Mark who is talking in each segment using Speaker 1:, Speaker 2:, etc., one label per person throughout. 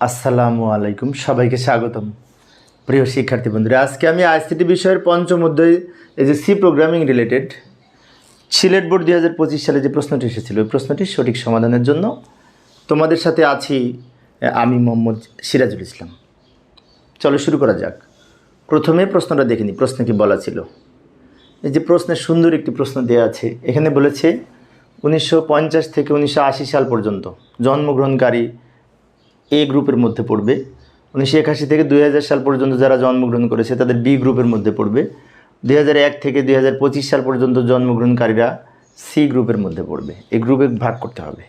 Speaker 1: আসসালামু আলাইকুম, সবাইকে স্বাগতম। প্রিয় শিক্ষার্থী বন্ধুরা, আজকে আমি আইসিটি বিষয়ের পঞ্চম অধ্যায়, এই যে C programming related, Sylhet board দুই হাজার পঁচিশ সালে যে প্রশ্নটি এসেছিল ওই প্রশ্নটির সঠিক সমাধানের জন্য তোমাদের সাথে আছি আমি মোহাম্মদ সিরাজুল ইসলাম। চলো শুরু করা যাক। প্রথমে প্রশ্নটা দেখে নিই, প্রশ্নে কি বলা ছিল? এই যে প্রশ্নের সুন্দর একটি প্রশ্ন দেওয়া আছে, এখানে বলেছে, উনিশশো পঞ্চাশ থেকে উনিশশো আশি সাল পর্যন্ত জন্মগ্রহণকারী এ গ্রুপের মধ্যে পড়বে। উনিশশো একাশি থেকে দুই হাজার সাল পর্যন্ত যারা জন্মগ্রহণ করেছে, তাদের বি গ্রুপের মধ্যে পড়বে। দুই হাজার এক থেকে দুই হাজার পঁচিশ সাল পর্যন্ত জন্মগ্রহণকারীরা সি গ্রুপের মধ্যে পড়বে। এই গ্রুপে ভাগ করতে হবে।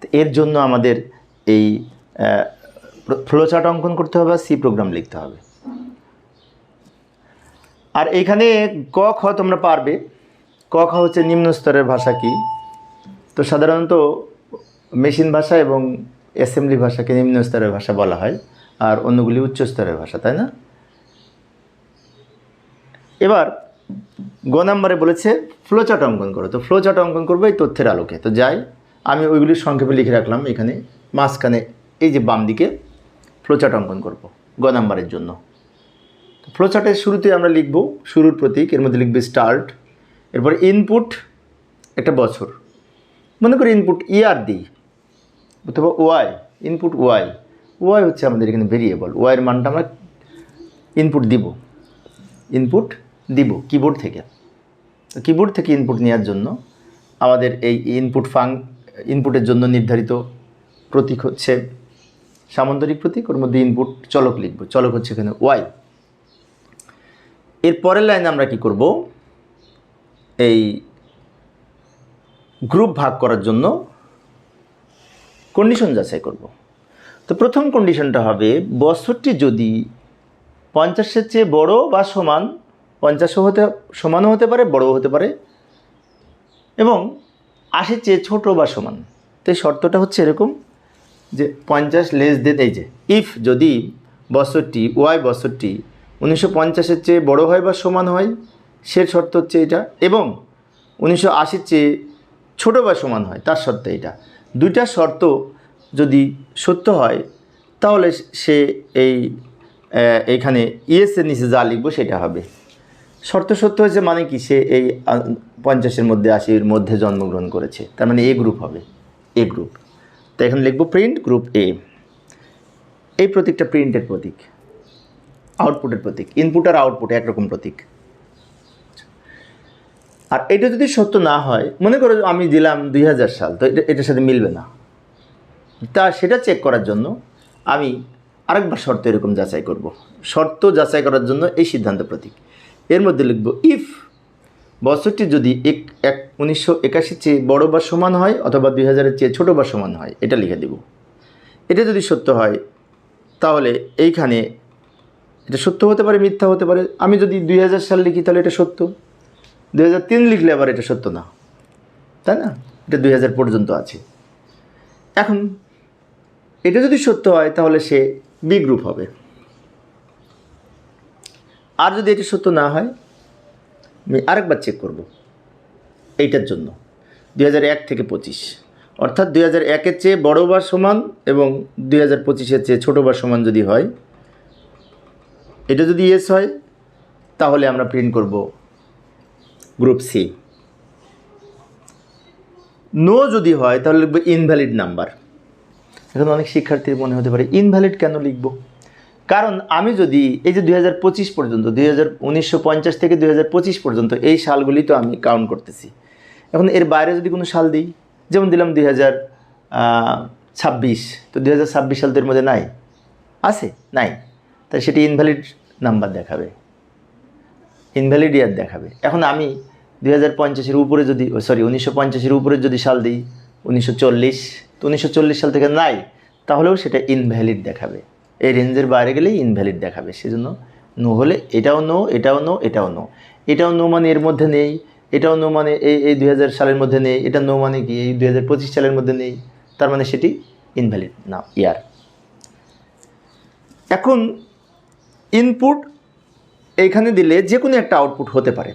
Speaker 1: তো এর জন্য আমাদের এই ফ্লোচার্ট অঙ্কন করতে হবে সি প্রোগ্রাম লিখতে হবে। আর এখানে ক, খ তোমরা পারবে। ক, খ হচ্ছে নিম্ন স্তরের ভাষা কি? তো সাধারণত মেশিন ভাষা এবং অ্যাসেম্বলি ভাষাকে নিম্ন স্তরের ভাষা বলা হয়, আর অন্যগুলি উচ্চ স্তরের ভাষা, তাই না? এবার গ নাম্বারে বলেছে, ফ্লোচার্ট অঙ্কন করো। তো ফ্লোচার্ট অঙ্কন করব এই তথ্যের আলোকে। তো যাই, আমি ওইগুলি সংক্ষেপে লিখে রাখলাম এখানে। মাঝখানে এই যে বাম দিকে ফ্লোচার্ট অঙ্কন করব গ নাম্বারের জন্য। ফ্লোচার্টের শুরুতে আমরা লিখব শুরুর প্রতীক, এর মধ্যে লিখবে স্টার্ট, এরপর ইনপুট, একটা বছর। মনে করি ইনপুট ইয়ার দিই। অথবা ওয়াই ইনপুট ওয়াই ওয়াই হচ্ছে আমাদের এখানে ভেরিয়েবল ওয়াইয়ের মানটা আমরা ইনপুট দিব। ইনপুট দিব কিবোর্ড থেকে। তো কিবোর্ড থেকে ইনপুট নেওয়ার জন্য আমাদের এই ইনপুট ফাং ইনপুটের জন্য নির্ধারিত প্রতীক হচ্ছে সামন্তরিক প্রতীক, ওর মধ্যে ইনপুট চলক লিখব। চলক হচ্ছে এখানে ওয়াই এর পরের লাইনে আমরা কি করব? এই গ্রুপ ভাগ করার জন্য কন্ডিশন যাচাই করব। তো প্রথম কন্ডিশনটা হবে, বছরটি যদি পঞ্চাশের চেয়ে বড় বা সমান, পঞ্চাশও হতে, সমানও হতে পারে, বড়ও হতে পারে, এবং আশির চেয়ে ছোট বা সমান। তো শর্তটা হচ্ছে এরকম যে পঞ্চাশ লেস দেন এই যে ইফ যদি বছরটি ওয়াই বছরটি উনিশশো পঞ্চাশের চেয়ে বড় হয় বা সমান হয়, সে শর্ত হচ্ছে এটা, এবং উনিশশো আশির চেয়ে ছোটো বা সমান হয়, তার শর্ত এটা দুইটা শর্ত যদি সত্য হয়, তাহলে সে এই এখানে ইএসের নিচে যা লিখব সেটা হবে। শর্ত সত্য হয়েছে মানে কি? সে এই পঞ্চাশের মধ্যে আশির মধ্যে জন্মগ্রহণ করেছে। তার মানে এ গ্রুপ হবে, এ গ্রুপ তো এখানে লিখব প্রিন্ট গ্রুপ এ এই প্রতীকটা প্রিন্টের প্রতীক আউটপুটের প্রতীক ইনপুট আর আউটপুট একরকম প্রতীক। আর এটা যদি সত্য না হয়, মনে করো আমি দিলাম দুই হাজার সাল, তো এটা, এটার সাথে মিলবে না। তা সেটা চেক করার জন্য আমি আরেকবার শর্ত এরকম যাচাই করব। শর্ত যাচাই করার জন্য এই সিদ্ধান্ত প্রতীক। এর মধ্যে লিখব ইফ বছরটি যদি এক এক, উনিশশো একাশির চেয়ে বড় বা সমান হয় অথবা দুই হাজারের চেয়ে ছোটো বা সমান হয়। এটা লিখে দেব। এটা যদি সত্য হয়, তাহলে এইখানে এটা সত্য হতে পারে, মিথ্যা হতে পারে। আমি যদি দুই হাজার সাল লিখি, তাহলে এটা সত্য। দুই হাজার তিন লিখলে আবার এটা সত্য না। তাই না? এটা দুই হাজার পর্যন্ত আছে। এখন এটা যদি সত্য হয়, তাহলে সে বি গ্রুপ হবে। আর যদি এটা সত্য না হয়, আমি আরেকবার চেক করব এইটার জন্য। দুই হাজার এক থেকে পঁচিশ। অর্থাৎ দুই হাজার একের চেয়ে বড় বা সমান এবং দুই হাজার পঁচিশের চেয়ে ছোটো বা সমান যদি হয়, এটা যদি ইয়েস হয়, তাহলে আমরা প্রিন্ট করব গ্রুপ সি নো যদি হয়, তাহলে লিখব ইনভ্যালিড নাম্বার এখন অনেক শিক্ষার্থীর মনে হতে পারে, ইনভ্যালিড কেন লিখব? কারণ আমি যদি এই যে দু হাজার পঁচিশ পর্যন্ত, দুই থেকে দু হাজার পঁচিশ পর্যন্ত এই সালগুলি তো আমি কাউন্ট করতেছি। এখন এর বাইরে যদি কোনো সাল দিই, যেমন দিলাম দুই ছাব্বিশ, তো দুই হাজার ছাব্বিশ সাল তো মধ্যে নাই। আছে? নাই। তাই সেটি ইনভ্যালিড নাম্বার দেখাবে। ইনভ্যালিড ইয়ার দেখাবে। এখন আমি দুই হাজার পঞ্চাশের উপরে যদি সরি উনিশশো পঞ্চাশের উপরে যদি সাল দিই, উনিশশো চল্লিশ তো উনিশশো চল্লিশ সাল থেকে নাই, তাহলেও সেটা ইনভ্যালিড দেখাবে। এই রেঞ্জের বাইরে গেলেই ইনভ্যালিড দেখাবে, সেজন্য নো হলে এটাও নো এটাও নো এটাও নো এটাও নো মানে এর মধ্যে নেই, এটাও নো মানে এই এই দুই হাজার সালের মধ্যে নেই, এটা নো মানে কি, এই দুই হাজার পঁচিশ সালের মধ্যে নেই, তার মানে সেটি ইনভ্যালিড না ইয়ার এখন ইনপুট এইখানে দিলে যে কোনো একটা আউটপুট হতে পারে,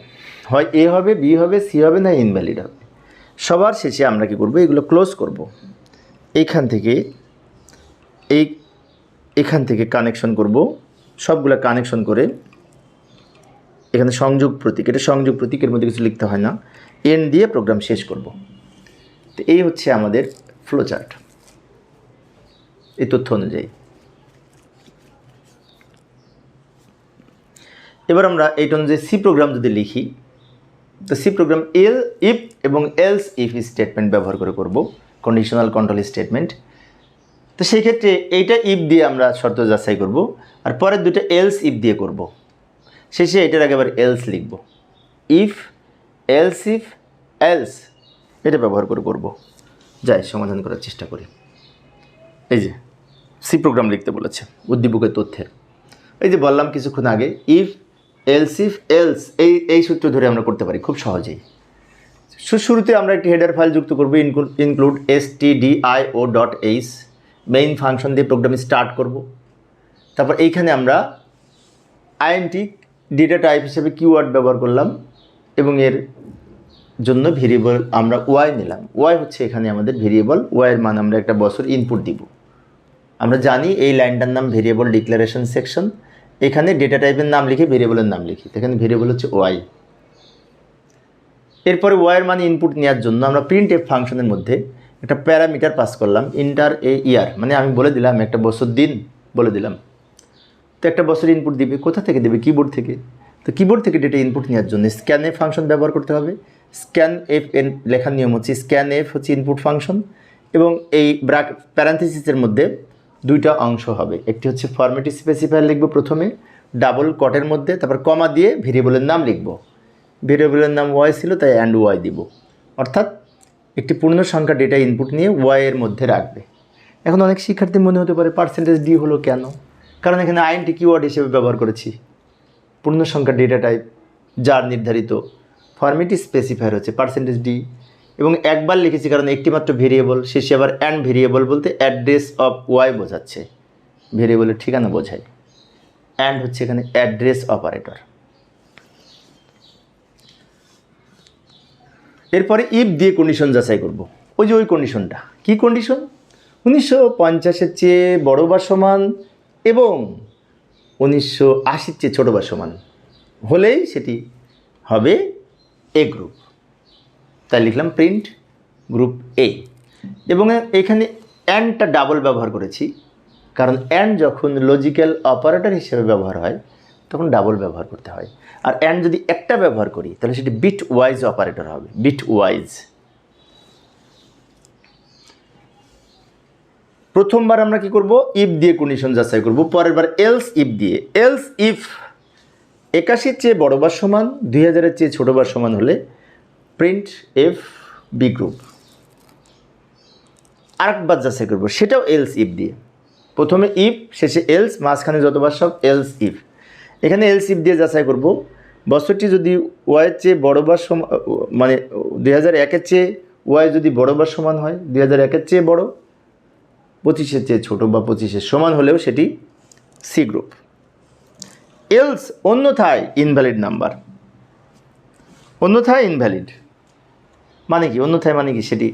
Speaker 1: হয় এ হবে বি হবে সি হবে না ইনভ্যালিড হবে। সবার শেষে আমরা কি করব, এগুলো ক্লোজ করব। এইখান থেকে এই, এখান থেকে কানেকশন করব। সবগুলা কানেকশন করে এখানে সংযোগ প্রতীক। এটা সংযোগ প্রতীকের মধ্যে কিছু লিখতে হয় না। এন দিয়ে প্রোগ্রাম শেষ করব। তো এই হচ্ছে আমাদের ফ্লো চার্ট এই তথ্য অনুযায়ী। এবার আমরা এইটা অনুযায়ী সি প্রোগ্রাম যদি লিখি তো সি প্রোগ্রাম এল ইফ এবং এলস ইফ স্টেটমেন্ট ব্যবহার করে করব কন্ডিশনাল কন্ট্রোল স্টেটমেন্ট তো সেই ক্ষেত্রে এইটা ইফ দিয়ে আমরা শর্ত যাচাই করব, আর পরের দুটো এলস ইফ দিয়ে করব। শেষে এটার আগে আবার এলস লিখব। ইফ এলস ইফ এলস এটা ব্যবহার করে করব। যাই, সমাধান করার চেষ্টা করি। এই যে সি প্রোগ্রাম লিখতে বলেছে, উদ্দীপকের তথ্যের। এই যে বললাম কিছুক্ষণ আগে ইফ এলস ইফ এলস এই এই সূত্র ধরে আমরা করতে পারি, খুব সহজেই। শুরুতে আমরা একটি হেডার ফাইল যুক্ত করব include S T D I O dot H main function দিয়ে প্রোগ্রাম স্টার্ট করব। তারপর এইখানে আমরা আইএনটি ডেটা টাইপ হিসেবে কিওয়ার্ড ব্যবহার করলাম, এবং এর জন্য ভেরিয়েবল আমরা ওয়াই নিলাম। ওয়াই হচ্ছে এখানে আমাদের ভেরিয়েবল ওয়াইয়ের মান আমরা একটা বছর ইনপুট দিব। আমরা জানি এই লাইনটার নাম ভেরিয়েবল ডিক্লারেশন সেকশন এখানে ডেটা টাইপের নাম লিখে ভেরিয়েবলের নাম লিখি। এখানে ভেরিয়েবল হচ্ছে ওয়াই এরপরে ওয়াইয়ের মানে ইনপুট নেওয়ার জন্য আমরা প্রিন্ট এফ ফাংশনের মধ্যে একটা প্যারামিটার পাস করলাম ইন্টার এ ইয়ার মানে আমি বলে দিলাম, একটা বছর দিন বলে দিলাম। তো একটা বছর ইনপুট দিবে, কোথা থেকে দেবে? কিবোর্ড থেকে। তো কিবোর্ড থেকে ডেটা ইনপুট নেওয়ার জন্য স্ক্যান এফ ফাংশন ব্যবহার করতে হবে। স্ক্যান এফ এন লেখার নিয়ম হচ্ছে স্ক্যান এফ হচ্ছে ইনপুট ফাংশন এবং এই ব্রাক প্যারান্থিসিসের মধ্যে দুইটা অংশ হবে। একটি হচ্ছে ফরম্যাট স্পেসিফায়ার লিখব প্রথমে ডাবল কটের মধ্যে, তারপর কমা দিয়ে ভেরিয়েবলের নাম লিখব। ভেরিয়েবলের নাম ওয়াই ছিল, তাই অ্যান্ড ওয়াই দিব। অর্থাৎ একটি পূর্ণ সংখ্যা ডেটা ইনপুট নিয়ে ওয়াইয়ের মধ্যে রাখবে। এখন অনেক শিক্ষার্থী মনে হতে পারে পার্সেন্টেজ ডি হলো কেন? কারণ এখানে আইনটি কিওয়ার্ড হিসেবে ব্যবহার করেছি। পূর্ণ সংখ্যা ডেটা টাইপ যার নির্ধারিত ফর্মেটি স্পেসিফায়ার হচ্ছে পার্সেন্টেজ ডি এবং একবার লিখেছি, কারণ একটি মাত্র ভেরিয়েবল শেষে আবার অ্যান্ড ভেরিয়েবল বলতে অ্যাড্রেস অফ ওয়াই বোঝাচ্ছে। ভেরিয়েবলের ঠিকানা বোঝায়। অ্যান্ড হচ্ছে এখানে অ্যাড্রেস অপারেটর এরপরে ইফ দিয়ে কন্ডিশন যাচাই করব। ওই যে ওই কন্ডিশনটা কি কন্ডিশন উনিশশো পঞ্চাশের চেয়ে বড় বা সমান এবং উনিশশো আশির চেয়ে ছোটো বা সমান। হলেই সেটি হবে এ গ্রুপ তাই লিখলাম প্রিন্ট গ্রুপ এ এবং এখানে অ্যান্ডটা ডাবল ব্যবহার করেছি। কারণ অ্যান্ড যখন লজিক্যাল অপারেটর হিসেবে ব্যবহার হয়, তখন ডাবল ব্যবহার করতে হয়। আর অ্যান্ড যদি একটা ব্যবহার করি, তাহলে সেটি বিট ওয়াইজ অপারেটর হবে। বিট ওয়াইজ প্রথমবার আমরা কি করব? ইফ দিয়ে কন্ডিশন যাচাই করব। পরের বার এলস ইফ দিয়ে। এলস ইফ একাশির চেয়ে বড় সমান, দুই হাজারের চেয়ে ছোটো সমান হলে প্রিন্ট এফ বি গ্রুপ আরেকবার যাচাই করব, সেটাও এলস ইফ দিয়ে। প্রথমে ইফ শেষে এলস মাঝখানে যতবার সব এলস ইফ এখানে এলস ইফ দিয়ে যাচাই করব। বছরটি যদি ওয়াইয়ের চেয়ে বড় বা সমান মানে দুই হাজার একের চেয়ে ওয়াই যদি বড় বা সমান হয়, দুই হাজার একের চেয়ে বড়, পঁচিশের চেয়ে ছোটো বা পঁচিশের সমান হলেও সেটি সি গ্রুপ এলস অন্যথায় ইনভ্যালিড নাম্বার অন্যথায় ইনভ্যালিড মানে কি অন্যথায় মানে কি সেটি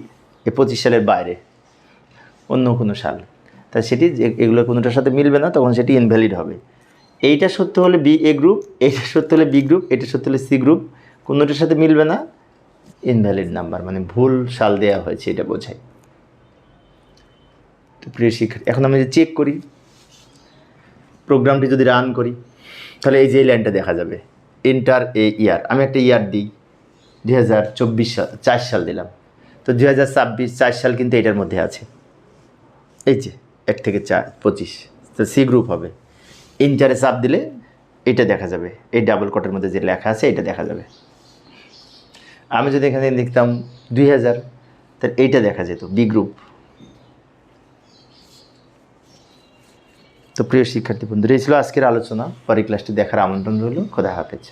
Speaker 1: এ পঁচিশ সালের বাইরে, অন্য কোনো সাল। তাই সেটি এগুলো কোনোটার সাথে মিলবে না, তখন সেটি ইনভ্যালিড হবে। এইটা সত্য হলে বি এ গ্রুপ এইটা সত্য হলে বি গ্রুপ এটা সত্য হলে সি গ্রুপ কোনোটার সাথে মিলবে না ইনভ্যালিড নাম্বার মানে ভুল সাল দেওয়া হয়েছে এটা বোঝায়। তো প্রিয় শিক্ষার্থী এখন আমি যদি চেক করি প্রোগ্রামটি যদি রান করি, তাহলে এই যে লাইনটা দেখা যাবে। ইন্টার এ ইয়ার আমি একটা ইয়ার দিই। দুই হাজার চব্বিশ সাল চার সাল দিলাম। তো দুই হাজার ছাব্বিশ চার সাল কিন্তু এটার মধ্যে আছে। এই যে, এক থেকে চার, পঁচিশ। তো সি গ্রুপ হবে। ইন্টারে চাপ দিলে এটা দেখা যাবে। এই ডাবল কটের মধ্যে যে লেখা আছে, এটা দেখা যাবে। আমি যদি এখানে লিখতাম দুই হাজার এইটা দেখা যেত বি গ্রুপ তো প্রিয় শিক্ষার্থী বন্ধুরা, এই ছিল আজকের আলোচনা। পরে ক্লাসটি দেখার আমন্ত্রণ রইল। খোদা হাফেজ।